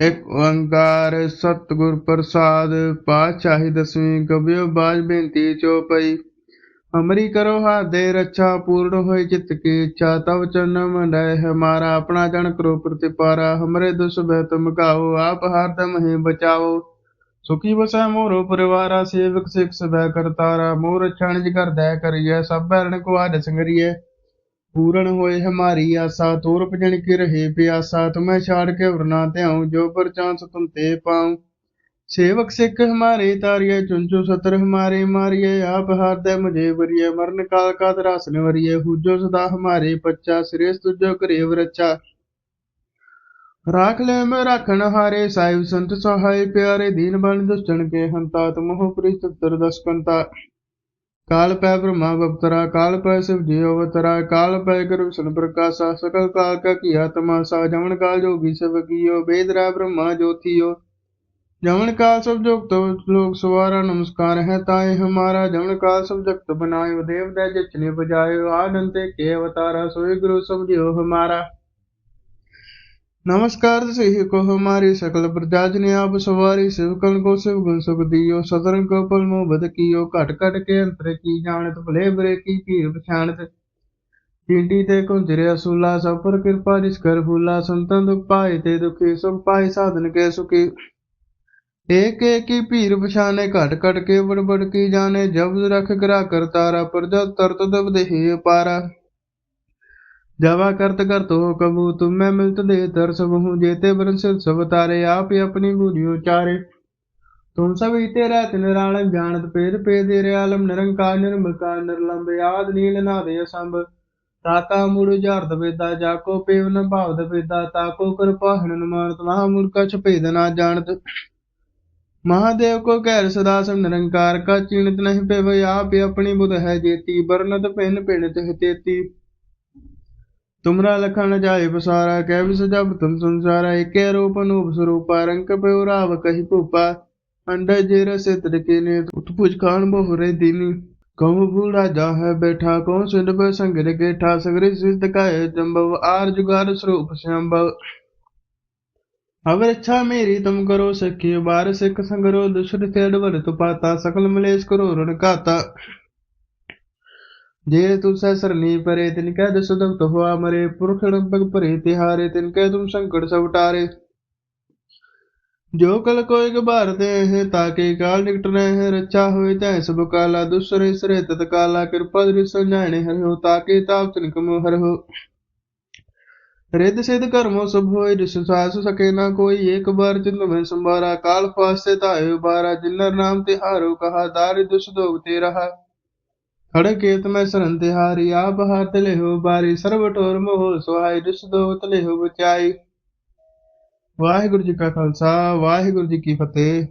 ਇੱਕ ਓੰਕਾਰ ਸਤਿਗੁਰ ਪ੍ਰਸਾਦ, ਪਾਤਸ਼ਾਹੀ ਦਸਵੀਂ ਕਬਿਓ ਬਾਜ ਬੇਨਤੀ ਚੋਪਈ ਹਮਰੀ ਕਰੋ ਹਾਥ ਦੇ ਰੱਛਾ, ਪੂਰਨ ਹੋਏ ਚਿਤ ਕੀ ਇੱਛਾ, ਤਵ ਚਰਨ ਮੰਡੈ ਹਮਾਰਾ ਆਪਣਾ ਜਨ ਕਰੋ ਪ੍ਰਤਿਪਾਰਾ, ਹਮਰੇ ਦੁਸ ਬਹਿ ਤੁਮ ਕਾਓ ਆਪ ਹਰਦਮ ਹੀ ਬਚਾਓ। ਸੁਖੀ ਵਸੈ ਮੋਰੋ ਪਰਿਵਾਰਾ, ਸੇਵਕ ਸਿਖ ਸਭੈ ਕਰਤਾਰਾ, ਮੋਰ ਛਣਜ ਕਰਦੈ ਕਰੀਐ, ਸਭ ਬੈਰਨ ਕੋ ਆਦ ਸੰਗਰੀਐ। ਪੂਰਨ ਹੋਏ ਹਮਾਰੀ ਆਸਾ ਤੋਰ ਭਜਣ ਕੇ ਰਹੇ ਪਿਆਸਾ ਤੁਮੈ ਛਾੜ ਕੇ ਵਰਨਾ ਧਿਆਉ, ਜੋ ਪਰ ਤੁਮ ਤੇ ਪਾਉ। ਸੇਵਕ ਸਿੱਖ ਹਮਾਰੇ ਤਾਰਿਏ ਚੁੰਚੂ ਸਤਰ ਹਮਾਰੇ ਮਾਰੀਏ ਆਪ ਹਾਰਦੇ ਮੁਝੇ ਵਰੀਏ ਮਰਨ ਕਾਲ ਕਾ ਤਰਾਸਨ ਵਰੀਏ ਹੂਜੋ ਸਦਾ ਹਮਾਰੇ ਪੱਚਾ ਸ੍ਰੇਸ ਤੁਜੋ ਕਰੇ ਵਰਚਾ ਰਾਖ ਲੈ ਮੈਂ ਰਾਖਣ ਹਾਰੇ ਸਾਇਬ ਸੰਤ ਸਹਾਈ ਪਿਆਰੇ, ਦੀਨ ਬਣ ਦੁਸ਼ਟਣ ਕੇ ਹੰਤਾ ਤੁਮ ਹੋ ਪ੍ਰਿਸ਼ਤ ਤਰ ਦਸਕੰਤਾ। ਕਾਲ ਪੈ ਬ੍ਰਹਮਾ ਅਵਤਰਾ ਕਾਲ ਪੈ ਸਿਵ ਜੀ ਅਵਤਰਾ, ਕਾਲ ਪੈ ਗੁਰੂ ਵਿਸ਼ਨ ਪ੍ਰਕਾਸ਼ਾ, ਸਕਲ ਕਾਲ ਕਾ ਕੀਆ ਤਮਾਸਾ ਜਮਨ ਕਾਲ ਜੋਗੀ ਸਭ ਕੀਓ ਬੇਦਰਾ ਬ੍ਰਹਮਾ ਜੋਤੀਓ। ਜਮਨ ਕਾਲ ਸਭ ਜੁਗਤ ਲੋਕ ਸਵਾਰਾ, ਨਮਸਕਾਰ ਹੈ ਤਾਏ ਹਮਾਰਾ ਜਮਨ ਕਾਲ ਸਭ ਜਗਤ ਬਨਾਇਓ, ਦੇਵ ਦੇ ਜਚਨੇ ਬਜਾਇਓ ਆਨੰਦ ਤੇ ਕੇ ਅਵਤਾਰਾ, ਸੋਈ ਗੁਰੂ ਸਭ ਜੀਓ ਹਮਾਰਾ। નમસ્કાર સિંહ કો હમારી સકલ પ્રજાજને આપ સવારી શિવકલ કો શિવ ગુણ સુખ દિયો સતરંગ કો પલ મો બદ કિયો ઘટ ઘટ કે અંતર કી જાણત ભલે બરે કી પીર પછાણત ਚਿੰਡੀ ਤੇ ਕੁੰਜਰਿਆ ਸੁਲਾ ਸਭ ਪਰ ਕਿਰਪਾ ਜਿਸ ਕਰ ਫੁਲਾ ਸੰਤਾਂ ਦੁਖ ਪਾਏ ਤੇ ਦੁਖੀ ਸੁਖ ਪਾਏ ਸਾਧਨ ਕੇ ਸੁਖੀ ਏਕ ਏਕ ਹੀ ਭੀਰ ਪਛਾਨੇ ਘਟ ਘਟ ਕੇ ਬੜ ਬੜ ਕੀ ਜਾਣੇ ਜਬਦ ਰਖ ਕਰਾ ਕਰਤਾਰਾ ਪ੍ਰਜਾ ਤਰਤ ਦਬ ਦੇਹੀ ਅਪਾਰਾ जवा करत करत हो कबू तुम मैं मिलत दे तर सब हूँ जेते बरन सिर सब तारे आप ही अपनी बूझियो चारे तुम सब ही तेरा निरालम जानत पेद पेद आलम निरंकार निर्मलकार निर्लंब आद नील नाद असंभ ਤਾਤਾ ਮੁੜ ਜਾਰਦ ਵੇਦਾ ਜਾਕੋ ਪੇਵ ਨ ਭਾਵਦ ਵੇਦਾ ਤਾਕੋ ਕਿਰਪਾ ਹਣ ਮਾਨਤ ਮਹਾ ਮੂਰਖਾ ਛਪੇਦ ਨਾ ਜਾਣਤ महादेव को कहर सदा सब निरंकार का चिणत नहीं पे वही आप ही अपनी बुध है जेती बरनत पिन पिणत ਤੁਮਰਾ ਲਖਣ ਜਾਏ ਪਸਾਰਾ, ਕਹਿ ਵਿਸ ਜਬ ਤੁਮ ਸੰਸਾਰਾ, ਏਕੇ ਰੂਪ ਅਨੂਪ ਸਰੂਪਾ, ਰੰਗ ਪਿਉ ਰਾਵ ਕਹੀ ਭੂਪਾ। ਅੰਡਾ ਜੇ ਰਸੇ ਤੜਕੇ ਨੇ ਉਤਪੁਜ ਖਾਨ ਬਹੁਰੇ ਦੀਨੀ ਕਉ ਬੂੜਾ ਜਾ ਹੈ ਬੈਠਾ, ਕਉ ਸਿੰਧ ਬੈ ਸੰਗ ਰਗੇ ਠਾ ਸਗਰੇ ਸਿਧ ਕਾਇ ਜੰਬਵ, ਆਰ ਜੁਗਾਰ ਸਰੂਪ ਸੰਭਵ ਅਵਰ ਇੱਛਾ ਮੇਰੀ ਤੁਮ ਕਰੋ ਸਖੀ ਬਾਰ ਸਿੱਖ ਸੰਗਰੋ ਦੁਸ਼ਰ ਤੇੜ ਵਰ ਤੁਪਾਤਾ ਸਕਲ ਮਲੇਸ਼ ਕਰੋ ਰਣ जे तु सरनी परे तिनकै दस दत्त हुआ मरे पुरख बग परे तिहारे तिनकै तुम संकट सब टारे जो कल कोई गबार दे है ताके काल निकट रहे रक्षा होए तै सब काला दुसरे सरे तत्काला कृपा दृश्य संजाने हर हो ताके ताप तिनक हर हो रिद सिद्ध कर्मो सब होय जिस सास सके ना कोई एक बार चिन्ह में संभारा काल फास्ते तायो बारा जिन्नर नाम तिहारो कहा दारि दुष दोग ते रहा ਖੜ ਕੇਤ ਮੈਂ ਸਰੰਤ ਹਾਰੀ, ਆਪ ਹੱਥ ਲਿਹੁ ਬਾਰੀ ਸਰਬ ਟੋਰ ਮੋਹ ਸੁਹਾਈ ਰਿਸ ਦੋਤ ਲਿਹੁ ਬਚਾਈ। ਵਾਹਿਗੁਰੂ ਜੀ ਕਾ ਖਾਲਸਾ, ਵਾਹਿਗੁਰੂ ਜੀ ਕੀ ਫਤਿਹ।